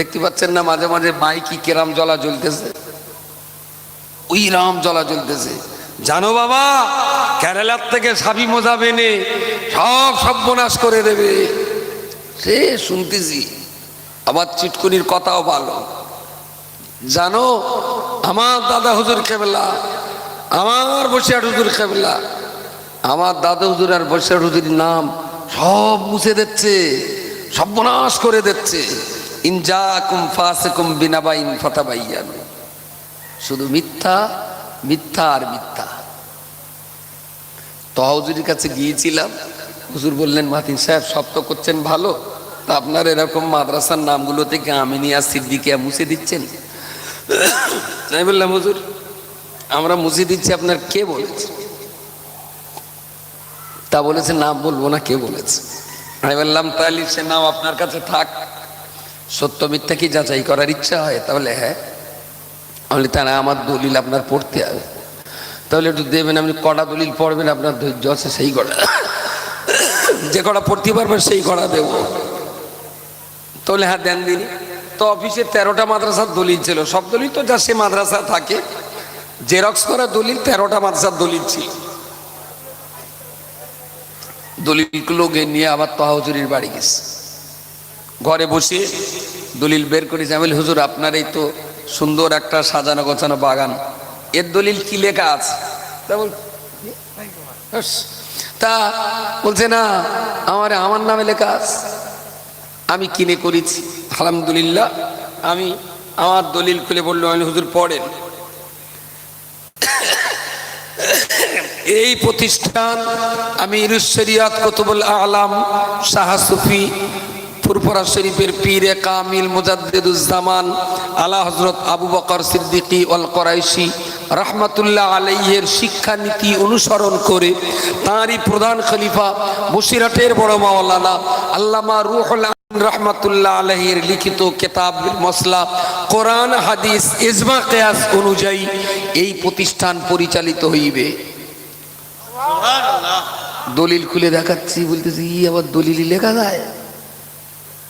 দেখতে পাচ্ছেন না, মাঝে মাঝে মাইকি কেরাম জ্বলা জ্বলতেছে। ওই রাম জ্বলা জ্বলতেছে। জানো বাবা, কেরালার থেকে সাবি মোজা বেনে সব সর্বনাশ করে দেবে। সে শুনতেছি। আবার চিটকুনির কথাও ভালো। জানো, আমার দাদা হুজুর কেবলা, আমার বসিয়ার হুজুর কেবলা, আমার দাদা হুজুর আর বসিয়ার হুজুরের নাম সব মুছে দিচ্ছে, সর্বনাশ করে দিচ্ছে। ইনজা কুম ফাসেকুম বিনাবাইন ফতাবাইয়ান। শুধু মিথ্যা মিথ্যা আর মিথ্যা। তহজুরির কাছে গিয়েছিলাম, হুজুর বললেন মাতিন সাহেব, সব তো করছেন ভালো, তা আপনার এরকম মাদ্রাসার নামগুলো থেকে আমিনিয়া সিদ্দিকিয়া মুছে দিচ্ছেন? আমি বললাম, হুজুর, আমরা মুছে দিচ্ছি, আপনার কে বলেছে? তা বলেছে নাম বলব না, কে বলেছে? আমি বললাম, তাহলে সে নাম আপনার কাছে থাক। সত্য মিথ্যা কি যাচাই করার ইচ্ছা হয়? তাহলে হ্যাঁ। আমি তারা আমার দলিল আপনার পড়তে হবে। তাহলে একটু দেবেন, আপনি কটা দলিল পড়বেন, আপনার ধৈর্য আছে, সেই কটা। যে কড়া পড়তে পারবেন সেই কড়া দেব। তাহলে হ্যাঁ দেন দিন। তো অফিসে তেরোটা মাদ্রাসার দলিল ছিল। সব দলিল তো যা সে মাদ্রাসা থাকে। জেরক্স করা দলিল তেরোটা মাদ্রাসার দলিল ছিল। দলিলগুলো নিয়ে আবার তহাজুরির বাড়ি গেছে। ঘরে বসে দলিল বের করে জামিল হুজুর, আপনার এই তো সুন্দর একটা সাজানো গোছানো বাগান। এর দলিল কি লেখা আছে? তা। তা বলছে, না, আমার আমার নামে লেখা আছে। আমি কিনে করেছি। আলহামদুলিল্লাহ, আমি আমার দলিল খুলে বলল, আমি হুজুর, পড়েন। এই প্রতিষ্ঠান আমি ইরুশরিয়াত কুতুবুল আলাম, শাহ সুফি ফুরফুরা শরীফের পীরে কামিল মুজাদ্দিদুজ্জামান আলা হজরত আবু বকর সিদ্দিকি অল করাইশি রহমাতুল্লাহ আলাইয়ের শিক্ষানীতি অনুসরণ করে তাঁরই প্রধান খলিফা বসিরাটের বড় মাওলানা আল্লামা রুহুল রহমাতুল্লাহ আলহের লিখিত কেতাব মসলা কোরআন হাদিস ইজমা কেয়াস অনুযায়ী এই প্রতিষ্ঠান পরিচালিত হইবে। দলিল খুলে দেখাচ্ছি বলতেছি ই আবার দলিলই লেখা যায়।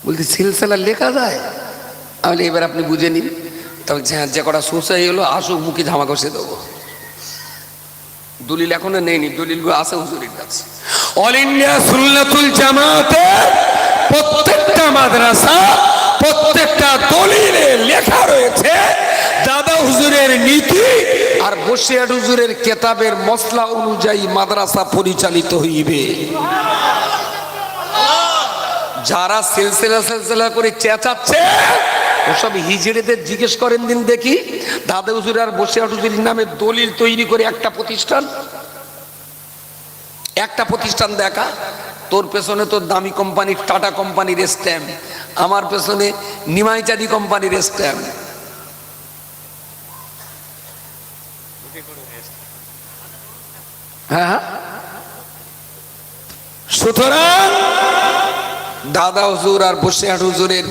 বলতে সিলসিলা লেখা যায়। তাহলে এবার আপনি বুঝে নিন। তবে হ্যাঁ যে কটা সোসাই হলো, আসুক, মুখে ধামা কষে দেবো। দলিল এখনও নেইনি, দলিলগুলো আছে হুজুরের কাছে। অল ইন্ডিয়া সুন্নাতুল জামাতে প্রত্যেকটা মাদ্রাসা, প্রত্যেকটা দলিলে লেখা রয়েছে, দাদা হুজুরের নীতি আর বসিয়াট হুজুরের কেতাবের মশলা অনুযায়ী মাদ্রাসা পরিচালিত হইবে। যারা সিলসিলা সিলসিলা করে চেঁচাচ্ছে, ওসব হিজড়েদের জিজ্ঞেস করেন দিন দেখি, দাদা হুজুর আর বসিয়াট হুজুরের নামে দলিল তৈরি করে একটা প্রতিষ্ঠান একটা প্রতিষ্ঠান দেখা, তোর পেছনে তোর দামি কোম্পানির টাটা কোম্পানির স্ট্যাম্প, আমার পেছনে নিমাইচাঁদি কোম্পানির স্ট্যাম্প হ্যাঁ হ্যাঁ। সুতরাং দাদা হুজুর আর বসিরহাট হুজুরের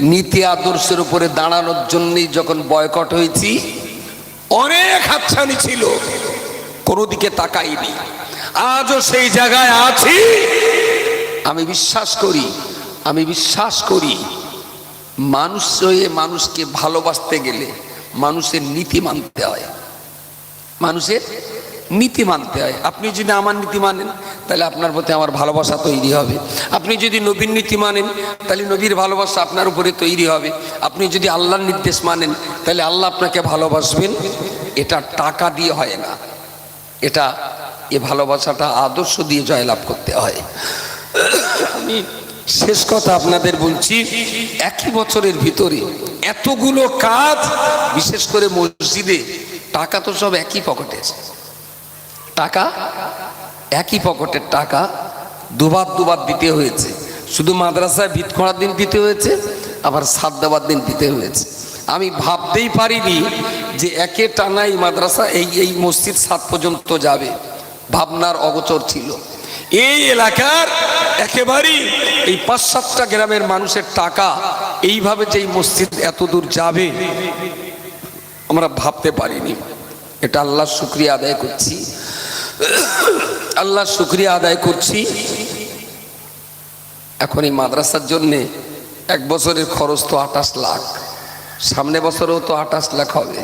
নীতি আদর্শের উপরে দাঁড়ানোর জন্যই যখন বয়কট হয়েছি, অনেক হাতছানি ছিল, কোনো দিকে তাকাইনি। আজও সেই জায়গায় আছি। আমি বিশ্বাস করি, আমি বিশ্বাস করি, মানুষ হয়ে মানুষকে ভালোবাসতে গেলে মানুষের নীতি মানতে হয়। মানুষের নীতি মানতে হয়। আপনি যদি আমার নীতি মানেন তাহলে আপনার প্রতি আমার ভালোবাসা তৈরি হবে। আপনি যদি নবীর নীতি মানেন, তাহলে নবীর ভালোবাসা আপনার উপরে তৈরি হবে। আপনি যদি আল্লাহর নির্দেশ মানেন, তাহলে আল্লাহ আপনাকে ভালোবাসবেন। এটা টাকা দিয়ে হয় না। এটা এ ভালোবাসাটা আদর্শ দিয়ে জয়লাভ করতে হয়। আমি শেষ কথা আপনাদের বলছি, একই বছরের ভিতরে এতগুলো কাজ, বিশেষ করে মসজিদে, টাকা তো সব একই পকেটে টাকা একই পকেটের টাকা দুবার দুবার দিতে হয়েছে। শুধু মাদ্রাসায় ভিত করার দিন দিতে হয়েছে, আবার সাত দেওয়ার দিন দিতে হয়েছে। আমি ভাবতেই পারিনি যে একে টানা এই মাদ্রাসা এই এই মসজিদ সাত পর্যন্ত যাবে। ভাবনার অগোচর ছিল। এই এলাকার একেবারেই এই পাঁচ সাতটা গ্রামের মানুষের টাকা এইভাবে যে এই মসজিদ এত দূর যাবে, আমরা ভাবতে পারিনি। এটা আল্লাহ শুক্রিয়া আদায় করছি। আল্লাহ শুক্রিয়া আদায় করছি। এখন এই মাদ্রাসার জন্যে এক বছরের খরচ তো আঠাশ লাখ। সামনে বছরেও তো আঠাশ লাখ হবে,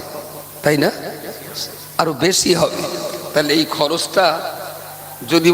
তাই না? আরও বেশি হবে। তাহলে এই খরচটা যদি